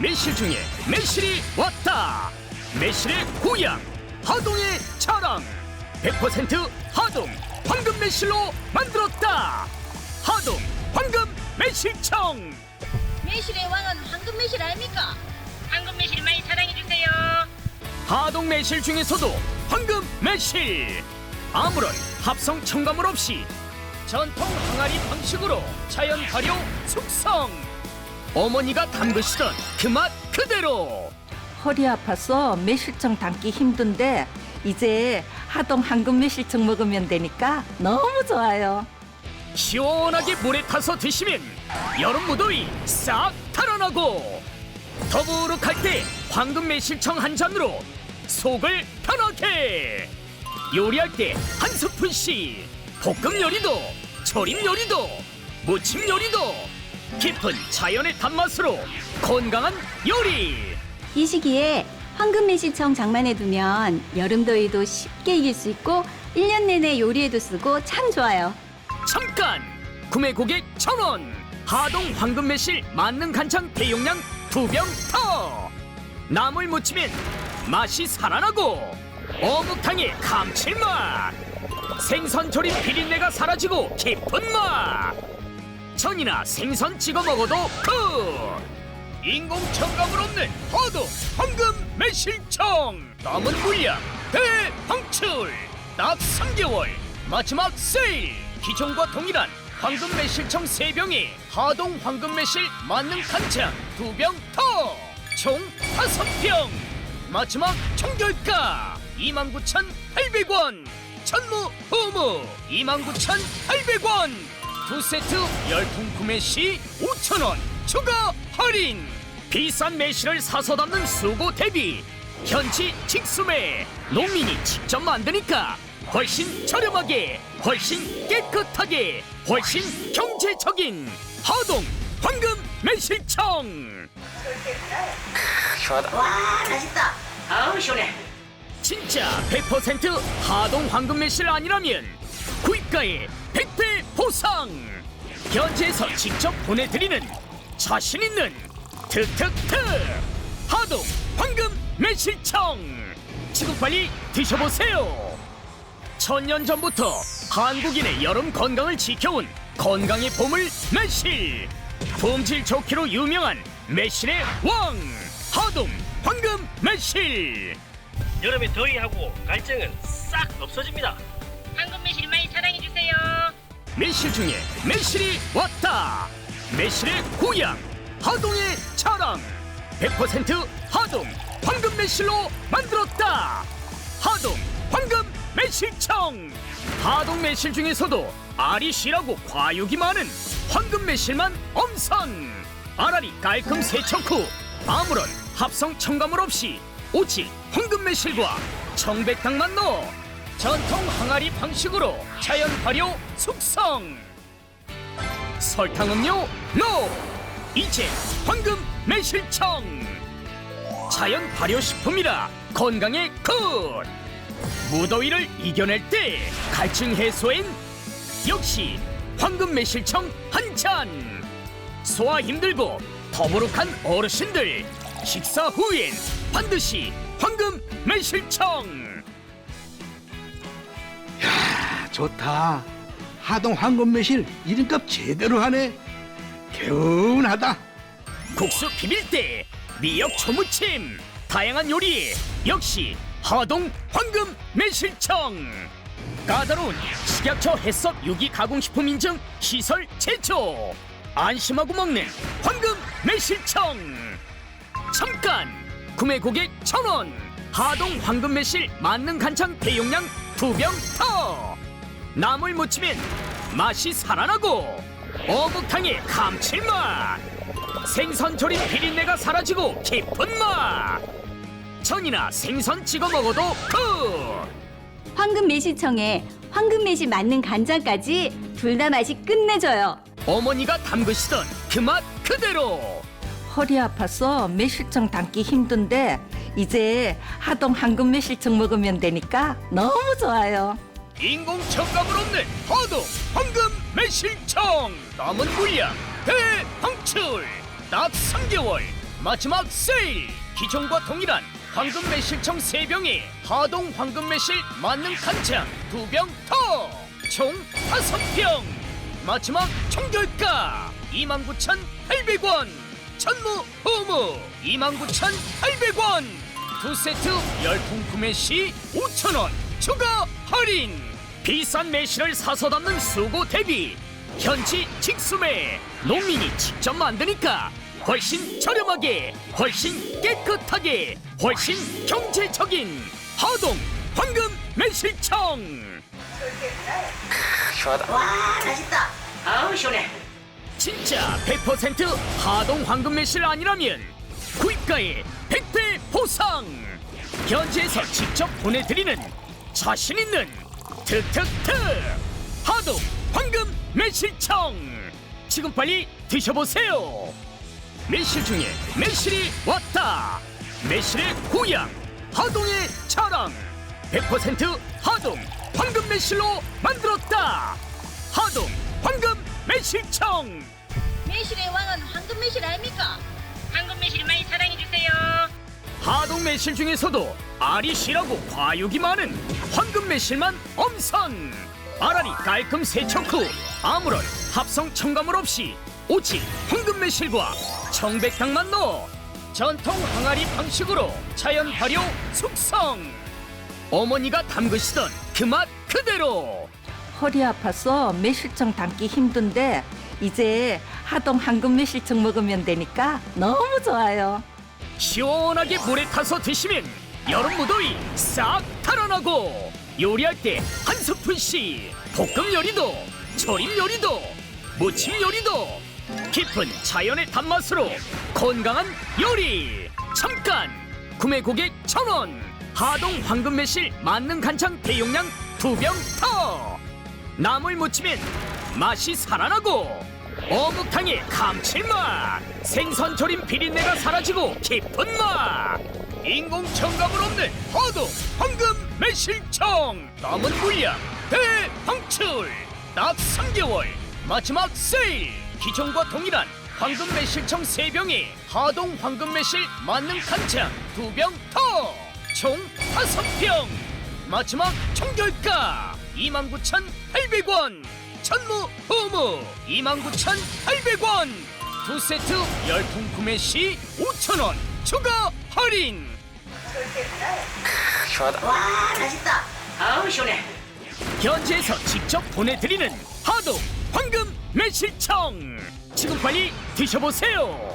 매실 중에 매실이 왔다. 매실의 고향 하동의 자랑. 100% 하동 황금 매실로 만들었다. 하동 황금 매실청. 매실의 왕은 황금 매실 아닙니까? 황금 매실 많이 사랑해 주세요. 하동 매실 중에서도 황금 매실. 아무런 합성 첨가물 없이 전통 항아리 방식으로 자연 발효 숙성 어머니가 담그시던 그 맛 그대로 허리 아파서 매실청 담기 힘든데 이제 하동 황금 매실청 먹으면 되니까 너무 좋아요. 시원하게 물에 타서 드시면 여름 무더위 싹 달아나고 더부룩할 때 황금 매실청 한 잔으로 속을 편하게 요리할 때 한 스푼씩 볶음 요리도 조림 요리도 무침 요리도 깊은 자연의 단맛으로 건강한 요리. 이 시기에 황금 매실청 장만해 두면 여름 더위도 쉽게 이길 수 있고 1년 내내 요리에도 쓰고 참 좋아요. 잠깐! 구매 고객 천 원! 하동 황금매실 만능 간장 대용량 두병 더! 나물 무치면 맛이 살아나고 어묵탕의 감칠맛! 생선 조림 비린내가 사라지고 깊은 맛 전이나 생선 찍어 먹어도 굿 인공 첨가물 없는 허도 황금 매실청! 남은 물량 대방출 딱 3개월 마지막 세일! 기존과 동일한 황금 매실청 3병에 하동 황금 매실 만능 간장 2병 더총 5병! 마지막 총결가 29,800원! 천무 후무 29,800원 두 세트 열통 구매 시 5,000원 추가 할인. 비싼 매실을 사서 담는 수고 대비 현지 직수매 농민이 직접 만드니까 훨씬 저렴하게 훨씬 깨끗하게 훨씬 경제적인 하동 황금 매실청. 아우 시원해. 진짜 100% 하동 황금 매실 아니라면 구입가에 100배 보상! 현지에서 직접 보내드리는 자신 있는 특특특! 하동 황금 매실청! 지금 빨리 드셔보세요! 천년 전부터 한국인의 여름 건강을 지켜온 건강의 보물 매실! 품질 좋기로 유명한 매실의 왕! 하동 황금 매실! 여름에 더위하고 갈증은 싹 없어집니다. 황금 매실 많이 사랑해주세요. 매실 중에 매실이 왔다. 매실의 고향 하동의 자랑. 100% 하동 황금 매실로 만들었다. 하동 황금 매실청. 하동 매실 중에서도 실하고 과육이 많은 황금 매실만 엄선. 알알이 깔끔 세척 후 아무런 합성 첨가물 없이 오직 황금 매실과 청백탕만 넣어 전통 항아리 방식으로 자연 발효 숙성. 설탕 음료 노 이제 황금 매실청. 자연 발효 식품이라 건강에 굿! 무더위를 이겨낼 때 갈증 해소엔 역시 황금 매실청 한 잔 소화 힘들고 더부룩한 어르신들 식사 후엔 반드시 황금 매실청 좋다. 하동 황금 매실 이름값 제대로 하네. 개운하다. 국수 비빌 때 미역 초무침 다양한 요리에 역시 하동 황금 매실청 까다로운 식약처 해썹 유기 가공식품 인증 시설 제조 안심하고 먹는 황금 매실청 잠깐 구매 고객 천원 하동 황금 매실 만능 간장 대용량 두 병 더 나물 무치면 맛이 살아나고 어묵탕의 감칠맛 생선 조림 비린내가 사라지고 깊은 맛 전이나 생선 찍어 먹어도 굿 황금 매실청에 황금 매실 맞는 간장까지 둘 다 맛이 끝내줘요. 어머니가 담그시던 그 맛 그대로 허리 아파서 매실청 담기 힘든데 이제 하동 황금 매실청 먹으면 되니까 너무 좋아요. 인공 첨가물 없는 허도 황금 매실청. 남은 물량 대방출. 딱 3개월 마지막 세일. 기존과 동일한 황금 매실청 세병에 하동 황금 매실 만능 간장 두병 더. 총 다섯 병. 마지막 총결가 29,800원. 천무 호무 29,800원. 두 세트 열풍 구매 시 5,000원 추가 할인. 비싼 매실을 사서 담는 수고 대비 현지 직수매 농민이 직접 만드니까 훨씬 저렴하게 훨씬 깨끗하게 훨씬 경제적인 하동 황금 매실청. 아우 시원해. 진짜 100% 하동 황금 매실 아니라면 구입가에 100배 보상! 현지에서 직접 보내드리는 자신 있는 특특특 하동 황금 매실청. 지금 빨리 드셔보세요. 매실 중에 매실이 왔다. 매실의 고향 하동의 자랑. 100% 하동 황금 매실로 만들었다. 하동 황금 매실청. 매실의 왕은 황금 매실 아닙니까? 황금 매실 많이 사랑해 주세요. 하동 매실 중에서도 실하고 과육이 많은 황금 매실만 엄선! 알알이 깔끔 세척 후 아무런 합성 첨가물 없이 오직 황금 매실과 청백탕만 넣어 전통 항아리 방식으로 자연 발효 숙성! 어머니가 담그시던 그 맛 그대로! 허리 아파서 매실청 담기 힘든데 이제 하동 황금 매실청 먹으면 되니까 너무 좋아요. 시원하게 물에 타서 드시면 여름 무더위 싹 달아나고 요리할 때 한 스푼씩 볶음 요리도 조림 요리도 무침 요리도 깊은 자연의 단맛으로 건강한 요리. 잠깐 구매 고객 천원. 하동 황금 매실 만능 간장 대용량 두 병 더. 나물 무치면 맛이 살아나고 어묵탕의 감칠맛. 생선 조림 비린내가 사라지고 깊은 맛. 인공 첨가물 없는 허도 황금 매실청. 남은 물량 대방출 딱 3개월 마지막 세일. 기존과 동일한 황금 매실청 세병에 하동 황금 매실 만능 간장 두 병 더. 총 다섯 병. 마지막 총결가 29,800원 천무 호무 29,800원. 두 세트 열풍 구매 시 5,000원. 추가 할인. 아우 시원해. 현지에서 직접 보내드리는 하동 황금 매실청. 지금 빨리 드셔보세요